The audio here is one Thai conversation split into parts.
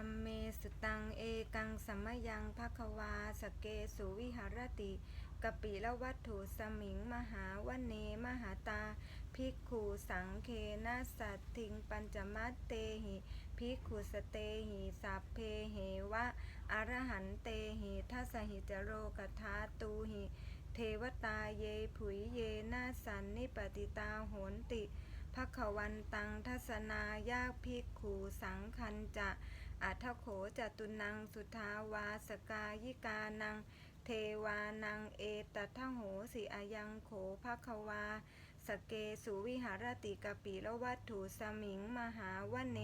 วัมเมสุตังเอกังสัมมยังภควาสเกสุวิหารติกปิละวัตถุสมิงมหาวเนมหาตาภิกขุสังเคนะสัตถิงปัญจมัตเตหิภิกขุสเตหิสัพเพเหวะอรหันเตหิทัสหิจโรกธาตูหิเทวตาเยผุยเยนาสันนิปติตาโหนติภควันตังทัศนายาภิกขูสังคันจะ อัทโขจตุนังสุทาวาสกายิกานัง เทวานังเอตัทโหสิอายังโขภควา สเกสุวิหารติกปิละวัตถุสมิงมหาวเน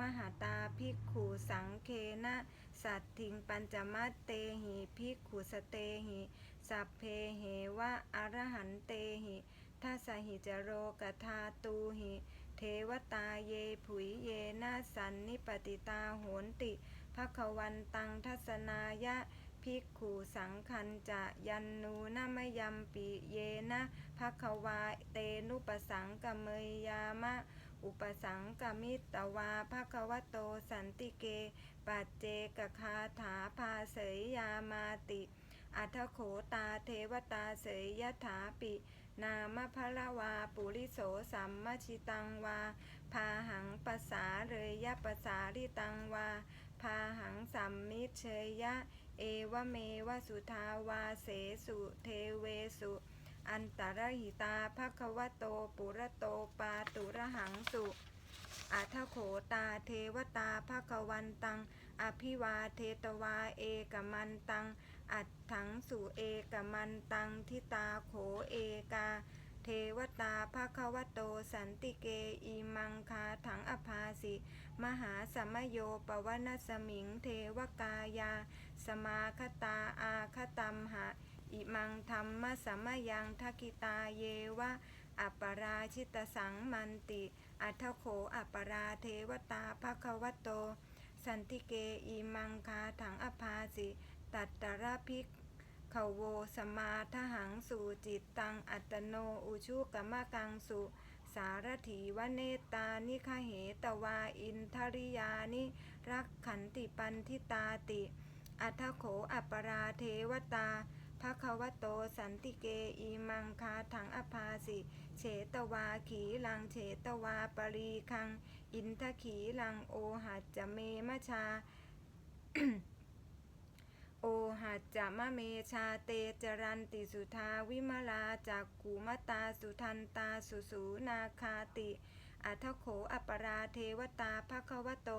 มหาตาภิกขูสังเคนะสัตถิงปัญจมัตเตหิภิกขุสเตหิสัพเพเหวะอรหันเตหิทัสหิจโรกธาตูหิ เทวตาเยผุยเยนาสันนิปติตาโหนติภควันตังทัศนายะภิกขุสังคันจะยันนูนามยัมปิเยนะภควาเตนุปสังกเมยยามะ อุปสังกมิตตวาภควโตสันติเก ปัจเจกคาถาภาเสยยามาติ อัทโขตาเทวตาเสยยถาปิ นามพระวาปุริโสสัมมชิตังวา พาหังปสสาเรยยะปสาริตังวา พาหังสัมมิเชยยะ เอวเมวสุทาวาเสสุเทเวสุ อันตรหิตาภควโตปุระโตปาตุระหังสุอัทโขตาเทวตาภควันตัง อภิวาเทตวาเอกมันตัง อัดถังสุเอกมันตังทิตาโขเอกา เทวตาภควโตสันติเกอีมังคาถังอภาสิ มหาสมโยปวนสมิงเทวกายา สมาคตาอาคตัมหะอิมังธรรมสัมมยังทักิตาเยวะ อัปปราชิตสังมันติ อัทโขอัปปราเทวตาภควโต สันติเกอีมังคาถังอภาสิ ตัตตระภิกขโวสมาทหังสุจิตตังอัตโนอุชุกมะกังสุสารถีวเนตานิคเหตวาอินทริยานิรักขันติปันทิตาติ อัทโขอัปปราเทวตาภควโตสันติเกอีมังคาถังอภาสิเฉตวาขีลังเฉตวาปรีคัง อินทขีลังโอหัจเมมชา จจะมะเมชาเตจรันติสุทาวิมลาจากกูมตาสุทันตาสุสูนาคาติ อัทโขอัปปราเทวตาภควโต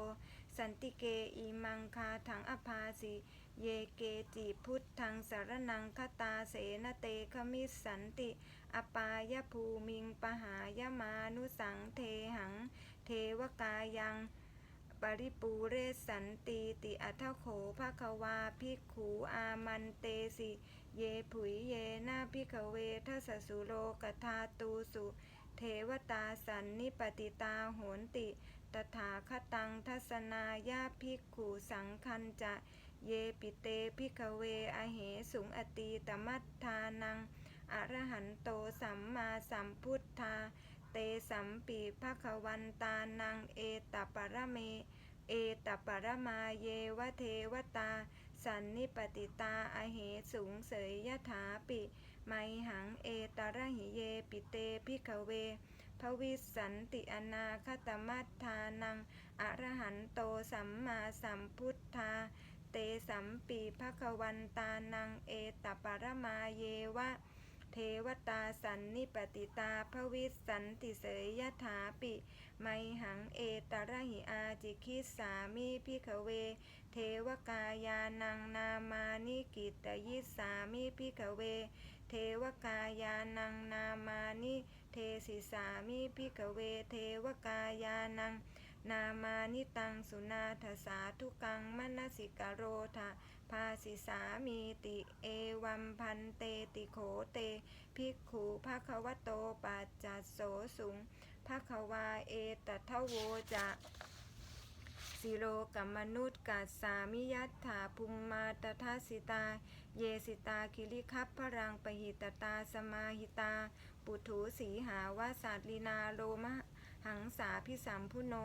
สันติเกอีมังคาถังอภาสิ เยเกจิพุทธังสารนังคตาเสนเตคมิสสันติ อปายภูมิงปหายมานุสังเทหัง เทวกายัง ปริปูเรสันตีติอัทโขภะควาภิกขูอามันเตสิ เยผุยเยนาภิกขเวทัสสุโลกธาตูสุ เทวตาสันนิปติตาโหนติ ตถาคตังทัศนายาภิกขูสังคันจะ เยปิเตภิกขเวอเหสุงอตีตมัตทานังอรหันโตสัมมาสัมพุทธา เตสัมปีภควันตานังเอตปะระเม เอตปะระมาเยวะเทวตา สันนิปติตาอเหสูงเสยยถาปิ ไมหังเอตระหิเยปิเตพิกเวภวิสันติอนาคตมัตทานังอรหันโตสัมมาสัมพุทธา เตสัมปีภควันตานังเอตปะระมาเยวะ เทวตาสันนิปติตาภวิสันติเสยยถาปิ ไมหังเอตระหิอาจิคิสามิพิขเว เทวกายานังนามานิกิตยิสามิพิขเว เทวกายานังนามานิเทสิสามิพิขเว เทวกายานังนามานิตังสุนาทสาธุกังมนสิกโรธา ภาสิสามีติเอวัมพันเตติโขเตภิกขูภะควโตปัจจัสโสสุงภะควาเอตทะโวจะสิโลกัมมนุษย์กัสสามิยัตถาภูมมาตทัสิตา เยสิตาคิริคัพพรังปหิตตาสมาหิตา ปุถุสีหาวาสาลีนาโลมะหังสาพิสัมพุโน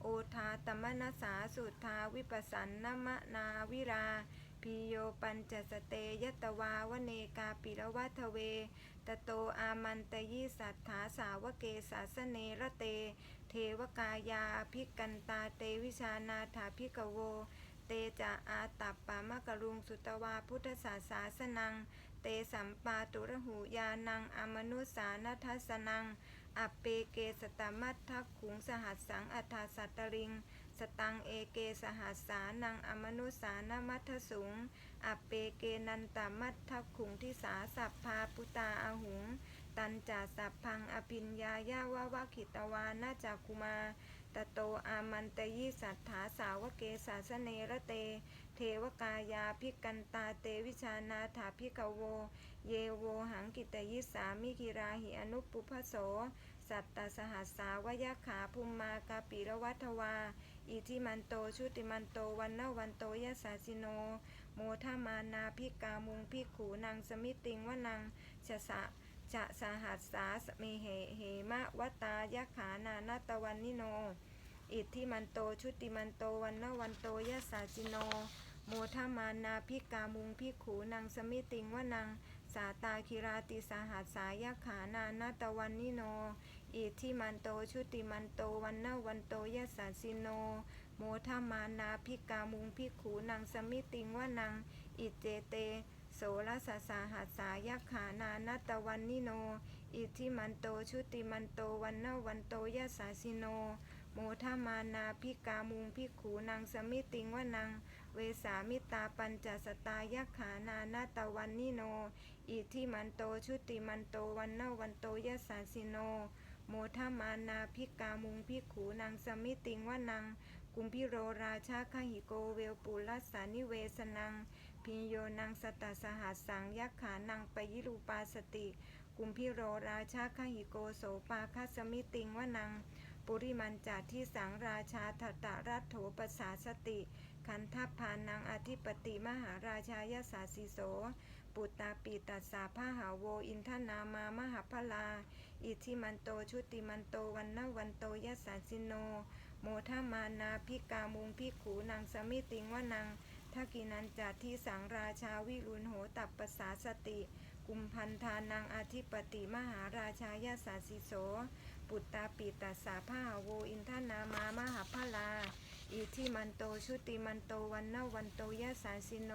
โอทาตมนัสสาสุทาวิปัสสันนมนาวิรา พิโยปัญจสเตยตวาวเนกาปิรวัทเว ตโตอามันตยิสัทธาสาวเกสาสเนระเต เทวกายาภิกันตาเตวิชานาถาภิกโว เตจะอาตัปปามะกรุงสุตวาพุทธศาสาสนัง เตสัมปาตุระหูยานังอมนุสานัทสนังอปเปเกสตมัททักขุงสหัสสังอัฏฐาสัตตริง สตังเอเกสหัสสานังอมนุสานมัทสุงอปเปเกนันตมัทขุงทิสาสัพพาปุตาอาหุง ตันจาสัพพังอภิญญายาวาวะขิตวานาจักคุมาตโตอามันตยิสัทธาสาวเกสาสเนระเต เทวกายาภิกันตาเตวิชานาถาภิกโว เยโวหังกิตยิสามิกิราหิอนุปุพโส สัตตสหัสสาวยขาภูมมากาปิรวัตวา อิทิมันโตชุติมันโตวันนวันโตยะสาสิโน โมทามานาพิกามุงพิกขูนางสมิติงวนังชะสะจะสหัสสาสเมเหเหมะวตายะขานานาตวันนิโน อิทธิมันโตชุติมันโตวันนวันโตยะสาจิโน โมทามานาพิกามุงพิกขูนางสมิติงวนังสาตาคิราติสหัสสายะขานานาตวันนิโน อิทิมันโตชุติมันโตวันนวันโตยะสาสิโน โมทามานาพิกามุงพิกขูนางสมิติงวานังอิเจเต โสรสสาหัสสายขานานาตวันนิโน อิทิมันโตชุติมันโตวันนวันโตยะสาสิโน โมทามานาพิกามุงพิกขูนางสมิติงวานังเวสามิตาปัญจสตายขานานาตวันนิโน อิทิมันโตชุติมันโตวันนวันโตยะสาสิโน โมทามานาพิกามุงพิกขูนางสมิติงว่านังกุมพิโรราชาคหิโกเวลปุลัสานิเวสนัง พิโยนังสตตสหัสสังยักขานังปยิรูปาสติ กุมพิโรราชาคหิโกโสปาคสมิติงว่านัง ปุริมันจาที่สังราชาทตะรัตโถปสาสติ คันทัพพานังอธิปติมหาราชายสาสิโส ปุตตาปีตัสสาพาหาโว อินทนามามหาพลา อิทิมันโตชุติมันโตวันนวันโตยสาสิโน โมทามานาพิกามุงพิกขูนางสมิติงวนังทักกินันจาที่สังราชาวิรุณโหตัปปสาสติ กุมพันธานังอธิปติมหาราชายาสาสิโส ปุตตาปีตัสสาพาหาโว อินทนามามหาพลา อิทิมันโตชุติมันโตวันนวันโตยสาสิโน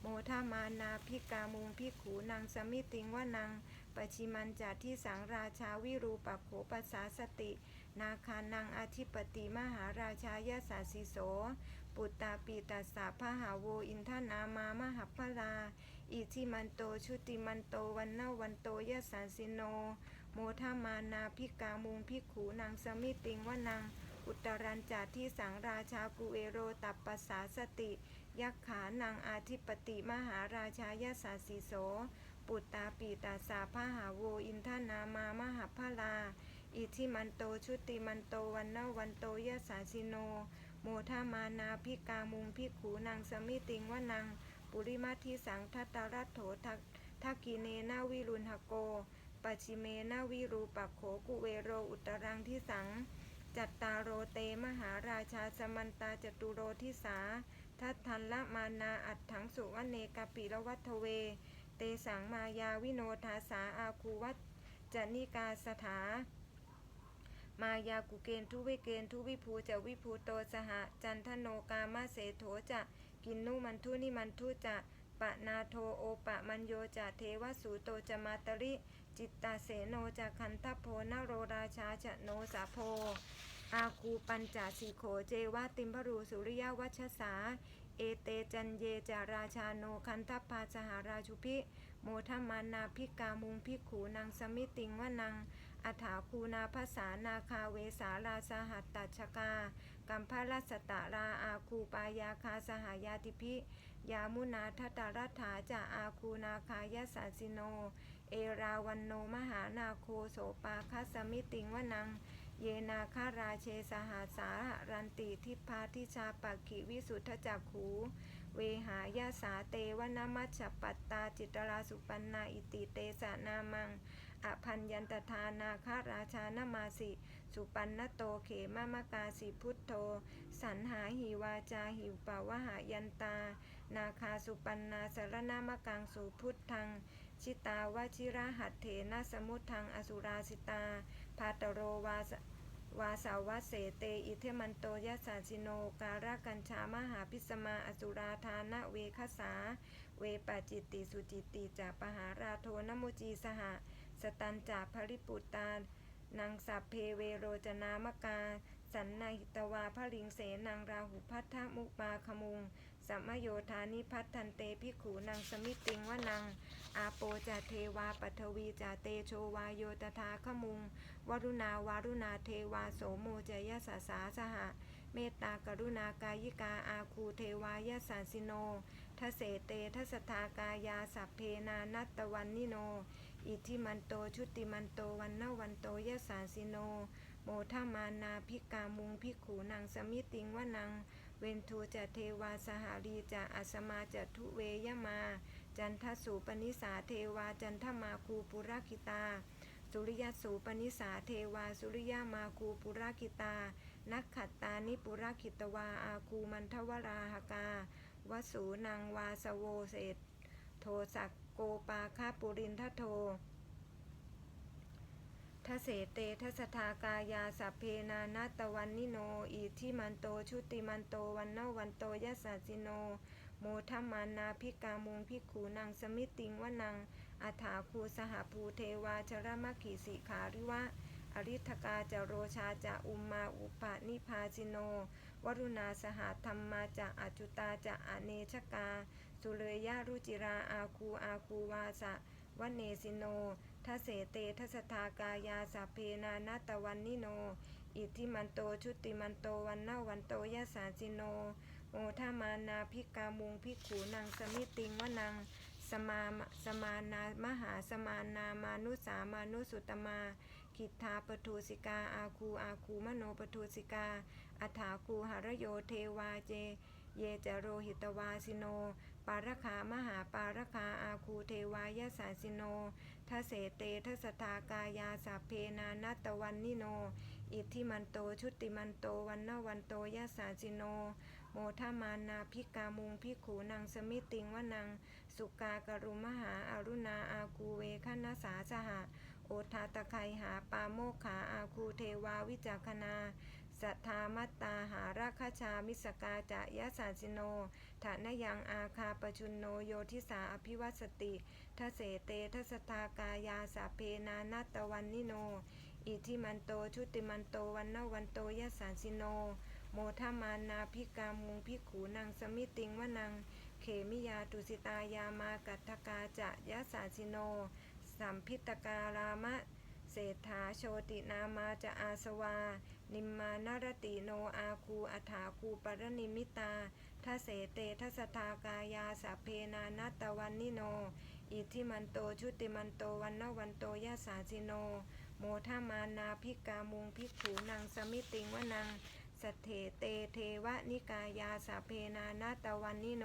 โมทามานาพิกามุงพิกขูนางสมิติงวานังปชิมันจาที่สังราชาวิรูปโขปัสสาสติ นาคานังอธิปติมหาราชายสาสิโส ปุตตาปีตัสสะพหาโวอินทนามามหาพลา อิทิมันโตชุติมันโตวันนวันโตยสาสิโน โมทามานาพิกามุงพิกขูนางสมิติงวานังอุตรันจาที่สังราชากุเอโรตัปปสาสติ ยักขานังอาธิปติมหาราชายาสาสิโส ปุตตาปีตาสาพหาโวอินทนามามหาพลา อิทิมันโตชุติมันโตวันนวันโตยาสาสิโน โมทามานาพิกามุงพิกขูนางสมิติงวนัง ปุริมาทิสังทัตตรัตโถทักทักกิเนนาวิรุณหโกปัจฉิเมนาวิรูปโขกุเวโรอุตรังทิสัง จัตตารโรเตมหาราชาสมันตาจตุโรทิสา ทัตทันละมานาอัดถังสุวเนกปิรวัตเว เตสังมายาวิโนทาสาอาคูวัจจนิกาสถามายากุเกณทุวิเกณทุวิภูจะวิภูโตสหจันทโนกามาเสโถจะกินนุมันทุนิมันทุจะปะนาโทโอปะมันโยจะเทวสูโตจะมาตริ จิตตาเสโนจะคันทัพโพนโรราชาจะโนสาโพ อาคูปัญจสีโขเจวาติมพรูสุริยวัชสา เอเตจันเยจาราชาโนคันทัพาสหาราชุพิโมทมานาพิกามุงพิกขูนางสมิติงวนังอัฐาคูนาภาษานาคาเวสาราสหัตตชกากัมพาสตาราอาคูปายาคาสหายาติพิ ยามุนาทตารัฐาจะอาคูนาคายสาสิโน เอราวันโนมหานาโคโสปาคัสมิติงวนัง เยนาคาราเชสหาสารันติทิพาทิชาปักขิวิสุทธจักขูเวหายาสาเตวนามัชปัตตาจิตราสุปันนาอิติเตสนามังอภัญยันตทานาคาราชานามาสิ สุปันนโตเขมามกาสิพุทโธ สันหาหิวาจาหิวปาวหายันตา นาคาสุปันนาสารนามกังสุพุทธัง ชิตาวชิระหัตเถนะสมุทังอสุราสิตา พาตโรวาสวาสาวะเสเต อิเทมันโตยสาสิโน การะกัญชามหาพิสมาอสุราธานะเวคสา เวปาจิตติสุจิตติจากปหาราโทนมุจีสหสตันจากภริปุตตานังสัพเพเวโรจนามกา สันนาหิตวาพระลิงเสนังราหุพัทธมุปาคมุง สัมโยธานิพัทธันเตพิขูนังสมิติงวนัง อาโปจาเทวาปัทวีจาเตโชวาโยตถาขมุง วรุณาวารุณาเทวาโสโมจยสสาสหะ เมตตากรุณากายิกาอาคูเทวายสาสิโนทเสเตทสทากายาสัพเพนานัตตวันนิโน อิทิมันโตชุติมันโตวันนวันโตยสาสิโน โมทมานาพิกามุงพิขูนางสมิติงวนัง เวนทูจะเทวาสหารีจะอัสมาจะทุเวยมา จันทสูปนิสาเทวาจันทมาคูปุราคิตา สุริยสูปนิสาเทวาสุริยมาคูปุราคิตา นักขัตตานิปุราคิตวาอาคูมันทวราหกาวสูนังวาสโวเศษโทสักโกปาคาปุรินทโท ทเสเตทสทากายาสัพเพนานาตวันนิโน อิทิมันโตชุติมันโตวันนวันโตยสสาสิโน โมทมานาพิกามุงพิขูนางสมิติงวนังอาถาคูสหภูเทวาชรมขีสิขาริวะอริทกาจะโรชาจะอุมมาอุปานิพาสิโน วรุณาสหธรรมาจะอจุตาจะอเนชกา สุเลยยรุจิราอาคูอาคูวาสะวเนสิโน ทเสเตทสทากายาสัพเพนานาตวันนิโน อิทิมันโตชุติมันโตวันนาวันโตยะสาสิโนโมทามานาพิกามุงพิขูนางสมิติงวนังสมาสมานามหาสมานามานุสามานุสุตมากิทาปทุสิกาอาคูอาคูมโนปทุสิกาอัฐาคูหรโยเทวาเจ เยจโรหิตวาสิโน ปารคามหาปารคาอาคูเทวายสาสิโนทเสเตทสทากายาสัพเพนานัตวันนิโน อิทธิมันโตชุติมันโตวันนวันโตยสาสิโน โมทมานาพิกามุงพิขูนางสมิติงวนัง สุกากรุมหาอารุณาอาคูเวคณสาสหะโอทาตะไคหาปาโมกขาอาคูเทวาวิจักขณา สัทธามัตตาหาราคชามิสกาจะยะสาสิโนฐานยังอาคาปชุนโนโยทิสาอภิวัสติทเสเตทสทากายาสาเพนานัตวันนิโน อิทิมันโตชุติมันโตวันนวันโตยะสาสิโน โมทมานาพิกามุงพิขูนางสมิติงวนัง เขมิยาตุสิตายามากัตถกาจะยะสาสิโน สัมพิตการามะเศรษฐาโชตินามาจะอาสวา นิมมานารติโนอาคูอัฐาคูปรนิมิตาทเสเตทสทากายาสัพเพนานัตวันนิโน อิทิมันโตชุติมันโตวันนวันโตยะสาสิโน โมทามานาพิกามุงพิกขูนางสมิติงวนังสเถเตเทวนิกายาสัพเพนานาตวันนิโน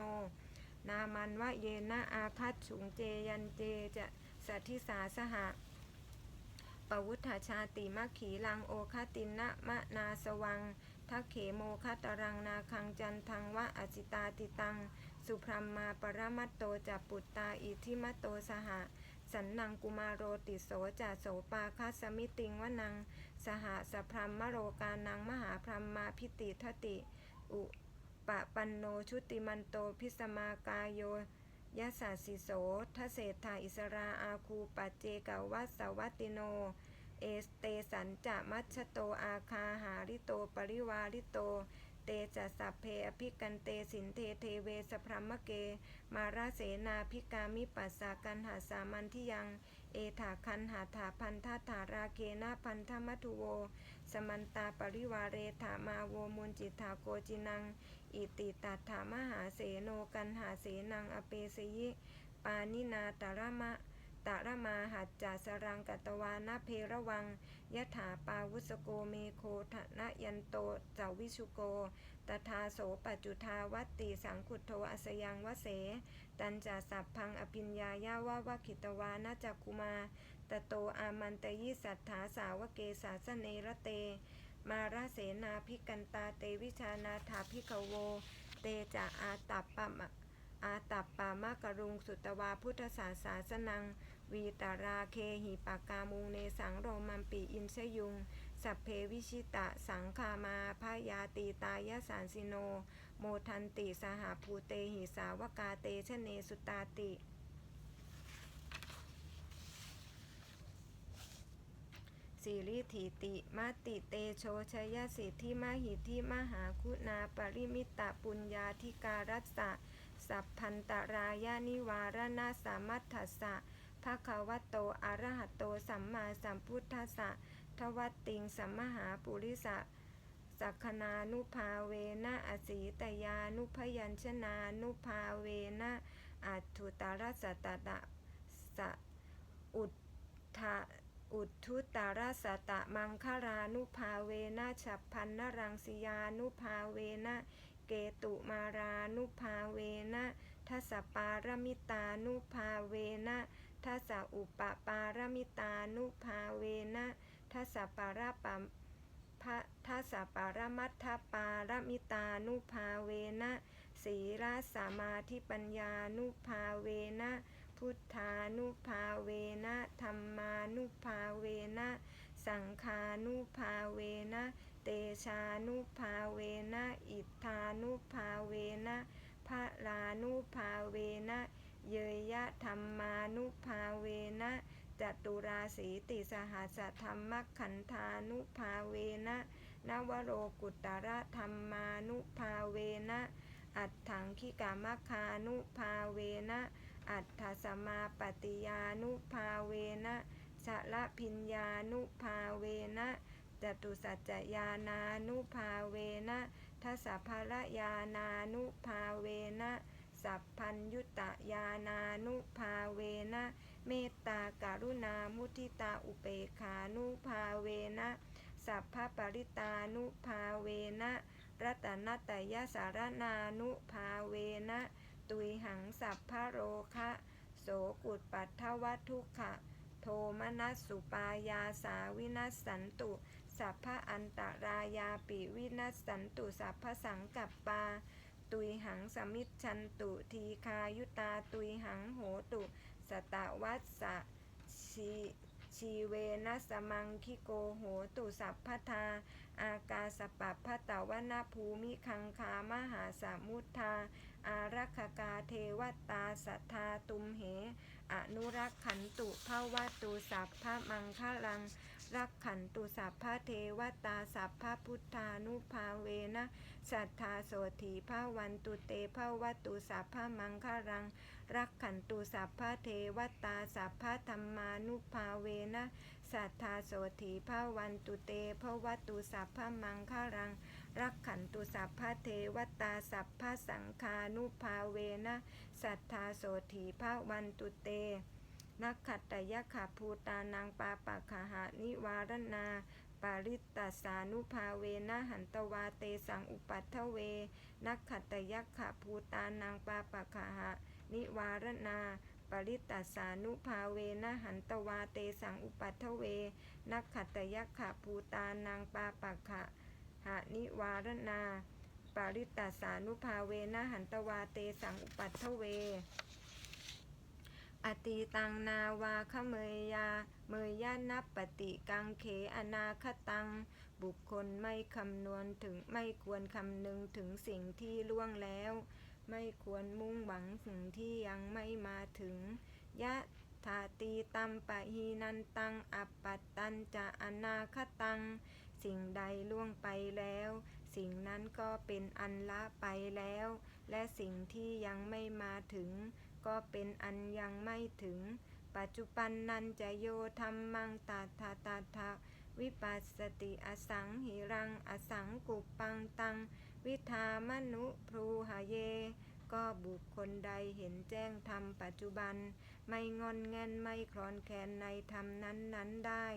นามันวะเยนะอาคัตฉุงเจยันเจจะสัทธิสาสหะ ปวุฒาชาติมัคขีลังโอคตินะมะนาสวังทักเขโมคตรังนาคังจันทังวะอจิตาติตัง สุพรมมาปรมัตโตจัปุตตาอิทิมัตโตสหะ สันนังกุมารโรติโสจะโสปาคัสมิติงวนัง สหะสพรมมโรกานังมหาพรมมาพิติทติ อุปปันโนชุติมันโตพิสมากายโย ยะสาสิโสทเศรษฐาอิสราอาคูปัจเจกาวัสวัตติโน เอสเตสันจะมัชโตอาคาหาริโตปริวาริโต เตจะสัพเพอภิกันเตสินเทเทเวสพรมเก มาราเสนาพิกามิปัสสากันหาสามันที่ยัง เอถาคันหาถาพันธาถาราเคนาพันธมัทุโว สมันตาปริวาเรถามาโวมุนจิตาโกจินัง อิติตัฏฐามหาเสโนกันหาเสนังอเปสยิปานินาตระมะตะระมาหัจจาสรังกัตวานาเพระวังยถาปาวุสโกเมโคทนะยันโตเจาวิชุโก ตถาโสปัจจุทาวัตติสังขุโทอสยังวเส ตันจาสัพพังอภิญญายาวาวาคิตวานาจักุมา ตโตอามันตยิสัทธาสาวเกสาสเนระเต มาราเสนาพิกันตาเตวิชานาถาพิกโว เตจะอาตัปปะมะอาตัปปามะกรุงสุตวาพุทธศาสาสนัง วีตาราเคหิปากามุงเนสังโรมัมปีอินชยุง สัพเพวิชิตะสังคามาพยาตีตายสานสิโน โมทันติสหภูเตหิสาวกาเตชเนสุตาติ สิริถิติมาติเตโชชยสิทธิมหิทธิมหาคุณาปริมิตะปุญญาธิการัสสะสัพพันตรายานิวารณาสามัทธัสสะภะคะวะโตอะระหะโตสัมมาสัมพุทธัสสะทวัตติงสัมมหาปุริสะสักขนานุภาเวนะอสีตยานุพยัญชนานุภาเวนะอัตถุตารสตตะสะอุทธะ อุทุตาราสตะมังคารานุภาเวนะฉับพันนรังสียานุภาเวนะเกตุมารานุภาเวนะทัสปารมิตานุภาเวนะทัสะอุปปารมิตานุภาเวนะทัสะปาราปัมพะทัสปารมัตถปารมิตานุภาเวนะสีราสมาธิปัญญานุภาเวนะ พุทธานุภาเวนะธรรมานุภาเวนะสังฆานุภาเวนะเตชานุภาเวนะอิทธานุภาเวนะพระลานุภาเวนะเยยยะธรรมานุภาเวนะจตุราสีติสหัสธรรมขันธานุภาเวนะนวโรกุตระธรรมานุภาเวนะอัตถังคิกามคานุภาเวนะ อัตถสมาปฏิยานุภาเวนะชะละพิญญานุภาเวนะจตุสัจจยานานุภาเวนะทัสสภรยานานุภาเวนะสัพพัญยุตยานานุภาเวนะเมตตาการุณามุทิตาอุเปกขานุภาเวนะสัพพปริตานุภาเวนะรัตนตยสารนานุภาเวนะ ตุยหังสัพพะโรคะโสกุตปัทถวัตทุกขะ โทมนัสสุปายาสาวินัสสันตุ สัพพะอันตรายาปิวินัสสันตุ สัพพะสังกัปปา ตุยหังสมิจฉันตุ ทีคายุตาตุยหังโหตุ สตะวัสสะชี ชีเวนะสมังคิโกโหตุสัพพทา อากาสปัปพตะวนาภูมิคังคามหาสมุทธาอารักกาเทวตาสัทธาตุมเห อนุรักขันตุภาวะตุสัพพมังคลัง รักขันตุสัพพเทวตาสัพพพุทธานุภาเวนะสัทธาโสถีภาวันตุเตภาวะตุสัพพมังคลัง รักขันตุสัพพะเทวตาสัพพะธรรมานุภาเวนะสัทธาโสถีภาวันตุเตภาวะตุสัพพะมังคลัง รักขันตุสัพพะเทวตาสัพพะสังคานุภาเวนะสัทธาโสถีภาวันตุเตนักขัตตยขะภูตานังปาปะคหานิวารณาปาริตตสานุภาเวนะหันตวาเตสังอุปัฏฐเว นักขัตตยขะภูตานังปาปะคหา นิวารณา ปริตตสานุภาเวนะหันตวาเตสังอุปัฏฐเว นักขัตตยขะภูตานังปาปะคะหานิวารณาปาริตตสานุภาเวนะหันตวาเตสังอุปัฏฐเว อตีตังนาวาขเมยยา เมยยานับปฏิกังเขอนาคตัง บุคคลไม่คำนวณถึงไม่ควรคำนึงถึงสิ่งที่ล่วงแล้ว ไม่ควรมุ่งหวังสิ่งที่ยังไม่มาถึง ยะถาตีตัมปะหีนันตัง อัปปัตตันจะอนาคตัง สิ่งใดล่วงไปแล้ว สิ่งนั้นก็เป็นอันละไปแล้ว และสิ่งที่ยังไม่มาถึง ก็เป็นอันยังไม่ถึง ปัจจุบันนันจะโยธรรมังตาทาตาทาวิปัสสติอสังหิรัง อสังกุปปังตัง วิธามนุพรูหะเย ก็บุคคลใดเห็นแจ้งธรรมปัจจุบัน ไม่งอนแงนไม่คลอนแคลนในธรรมนั้นนั้นได้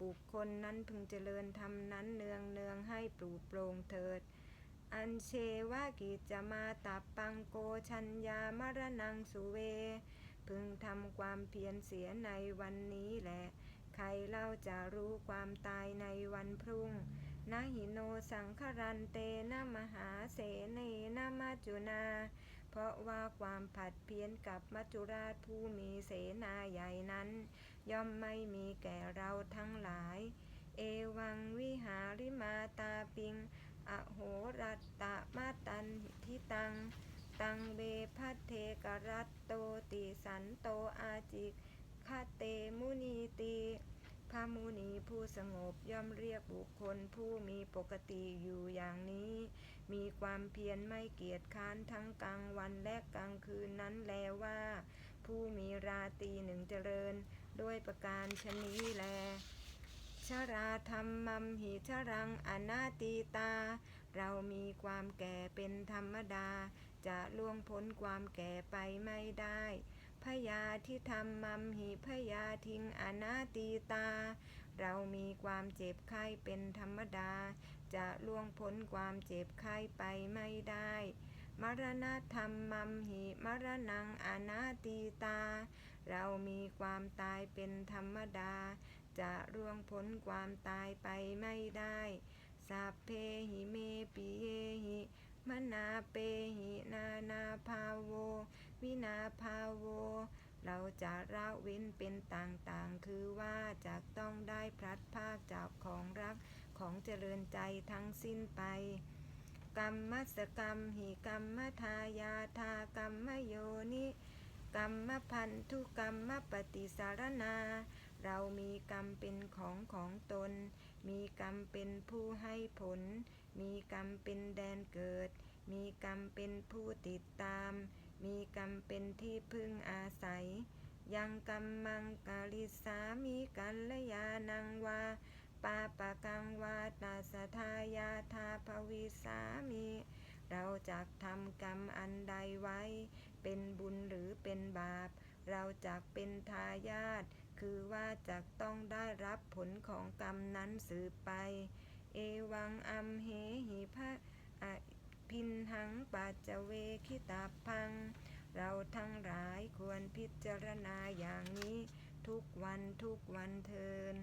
บุคคลนั้นพึงเจริญธรรมนั้นเนืองเนืองให้ปลูกโปร่งเถิด อันเชวากิจมาตับปังโกชัญญามรณังสุเว พึงทำความเพียรเสียในวันนี้แหละ ใครเล่าจะรู้ความตายในวันพรุ่ง นาหิโนสังครันเตนะมหาเสเนนะมัจจุนา เพราะว่าความผัดเพี้ยนกับมัจจุราชผู้มีเสนาใหญ่นั้น ย่อมไม่มีแก่เราทั้งหลาย เอวังวิหาริมาตาปิง อโหรัตตะมาตันทิตัง ตังเบพัทเทกรัตโตติสันโตอาจิกขเตมุนีติ พระมุนีผู้สงบย่อมเรียกบุคคลผู้มีปกติอยู่อย่างนี้ มีความเพียรไม่เกียจค้านทั้งกลางวันและกลางคืนนั้นแลว่า ผู้มีราตีหนึ่งเจริญ ด้วยประการชนี้แลชราธรรมัมหิชรังอนาตีตา เรามีความแก่เป็นธรรมดา จะล่วงพ้นความแก่ไปไม่ได้ พยาที่ธรรมัมหิพยาทิงอนาตีตา เรามีความเจ็บไข้เป็นธรรมดา จะล่วงพ้นความเจ็บไข้ไปไม่ได้ มรณะธรรมัมหิมรณังอนาตีตา เรามีความตายเป็นธรรมดา จะร่วงพ้นความตายไปไม่ได้สัพเพหิเมปิเยหิ มนาเปหินานาภาโว วินาภาโว เราจะละเว้นเป็นต่างๆ คือว่าจะต้องได้พลัดพากจากของรักของเจริญใจทั้งสิ้นไปกรรมัสกรรมหิกรรมทายาทากรรมโยนิกรรมพันธุกรรมปฏิสารนา เรามีกรรมเป็นของของตน มีกรรมเป็นผู้ให้ผล มีกรรมเป็นแดนเกิด มีกรรมเป็นผู้ติดตาม มีกรรมเป็นที่พึ่งอาศัย ยังกรรมมังกาลิสามีกัลยานังวาปาปะกังวาตาสทายาทาภวิสามี เราจักทำกรรมอันใดไว้ เป็นบุญหรือเป็นบาป เราจักเป็นทายาทคือว่าจักต้องได้รับผลของกรรมนั้นสืบไป เอวังอัมเหหิพะอพินหังปัจจเวคิตาพัง เราทั้งหลายควรพิจารณาอย่างนี้ ทุกวันทุกวันเทิน